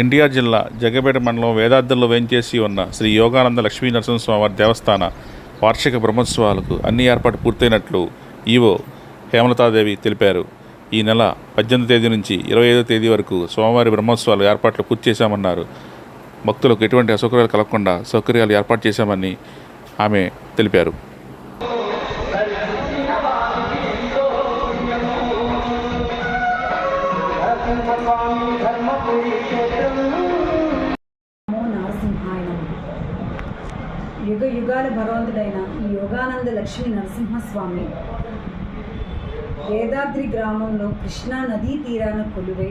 ఎన్టీఆర్ జిల్లా జగ్గపేట మండలం వేదాద్రిలో వేంచేసి ఉన్న శ్రీ యోగానంద లక్ష్మీ నరసింహస్వామి వారి దేవస్థాన వార్షిక బ్రహ్మోత్సవాలకు అన్ని ఏర్పాటు పూర్తయినట్లు ఈవో హేమలతాదేవి తెలిపారు. ఈ నెల పద్దెనిమిది తేదీ నుంచి ఇరవై ఐదో తేదీ వరకు స్వామివారి బ్రహ్మోత్సవాలు ఏర్పాట్లు పూర్తి చేశామన్నారు. భక్తులకు ఎటువంటి అసౌకర్యాలు కలగకుండా సౌకర్యాలు ఏర్పాటు చేశామని ఆమె తెలిపారు. యుగ యుగాల భగవంతుడైన ఈ యోగానంద లక్ష్మీ నరసింహస్వామి. వేదాద్రి గ్రామంలో కృష్ణా నదీ తీరాన కొలువై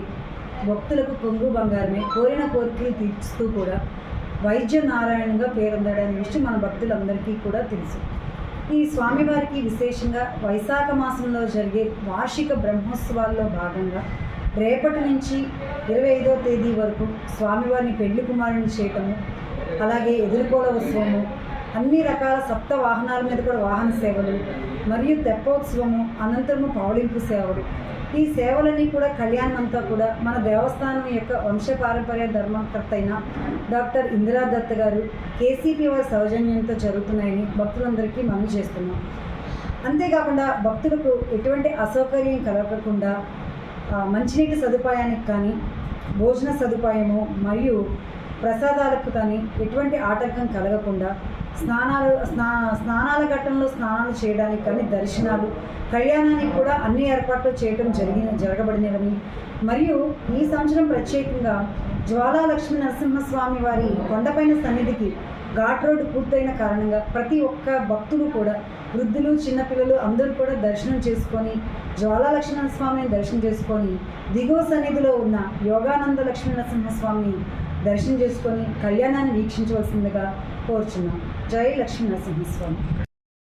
భక్తులకు పొంగు బంగారమే. కోరిన కోరికలు తీర్చుతూ కూడా వైద్య నారాయణగా పేరొందాడనే విషయం మన భక్తులందరికీ కూడా తెలుసు. ఈ స్వామివారికి విశేషంగా వైశాఖ మాసంలో జరిగే వార్షిక బ్రహ్మోత్సవాల్లో భాగంగా రేపటి నుంచి ఇరవై ఐదో తేదీ వరకు స్వామివారిని పెళ్ళి కుమారుని చేయటము అలాగే ఎదుర్కోల ఉత్సవము అన్ని రకాల సప్త వాహనాల మీద కూడా వాహన సేవలు మరియు తెప్పోత్సవము అనంతరము పౌళింపు సేవలు ఈ సేవలన్నీ కూడా కళ్యాణం అంతా కూడా మన దేవస్థానం యొక్క వంశపారంపర్య ధర్మకర్త అయిన డాక్టర్ ఇందిరా దత్ గారు కేసీపీ వారి సౌజన్యంతో జరుగుతున్నాయని భక్తులందరికీ మనవి చేస్తున్నాం. అంతేకాకుండా భక్తులకు ఎటువంటి అసౌకర్యం కలగకుండా మంచినీటి సదుపాయానికి కానీ భోజన సదుపాయము మరియు ప్రసాదాలకు కానీ ఎటువంటి ఆటంకం కలగకుండా స్నానాలు స్నా స్నానాల ఘట్టంలో స్నానాలు చేయడానికి కానీ దర్శనాలు కళ్యాణానికి కూడా అన్ని ఏర్పాట్లు చేయటం జరిగిన జరగబడినవని. మరియు ఈ సంవత్సరం ప్రత్యేకంగా జ్వాలాలక్ష్మి నరసింహస్వామి వారి కొండపైన సన్నిధికి ఘాట్ రోడ్డు పూర్తయిన కారణంగా ప్రతి ఒక్క భక్తులు కూడా వృద్ధులు చిన్నపిల్లలు అందరూ కూడా దర్శనం చేసుకొని జ్వాలా నరసింహస్వామిని స్వామిని దర్శనం చేసుకొని దిగువ సన్నిధిలో ఉన్న యోగానంద లక్ష్మీ నరసింహస్వామిని దర్శనం చేసుకొని కళ్యాణాన్ని వీక్షించవలసిందిగా కోరుచున్నాం. జై లక్ష్మీ నరసింహస్వామి